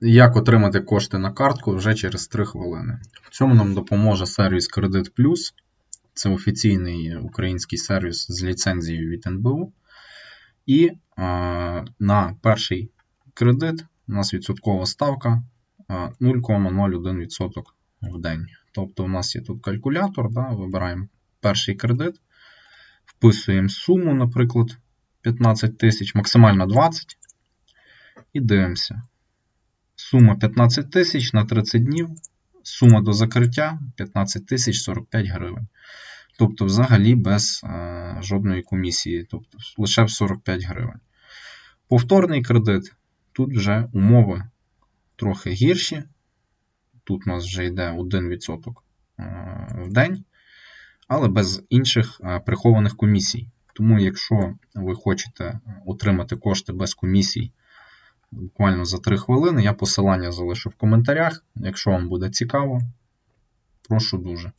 як отримати кошти на картку вже через 3 хвилини. В цьому нам допоможе сервіс Кредит Плюс. Це офіційний український сервіс з ліцензією від НБУ. І е, на перший кредит у нас відсоткова ставка е, 0,01% в день. Тобто у нас є тут калькулятор, да, вибираємо перший кредит, вписуємо суму, наприклад, 15 тисяч, максимально 20, і дивимося. Сума 15 тисяч на 30 днів, сума до закриття 15 тисяч 45 гривень. Тобто, взагалі без е, жодної комісії, тобто лише в 45 гривень. Повторний кредит. Тут вже умови трохи гірші. Тут у нас вже йде 1% е, в день, але без інших е, прихованих комісій. Тому, якщо ви хочете отримати кошти без комісій буквально за 3 хвилини, я посилання залишу в коментарях. Якщо вам буде цікаво, прошу дуже.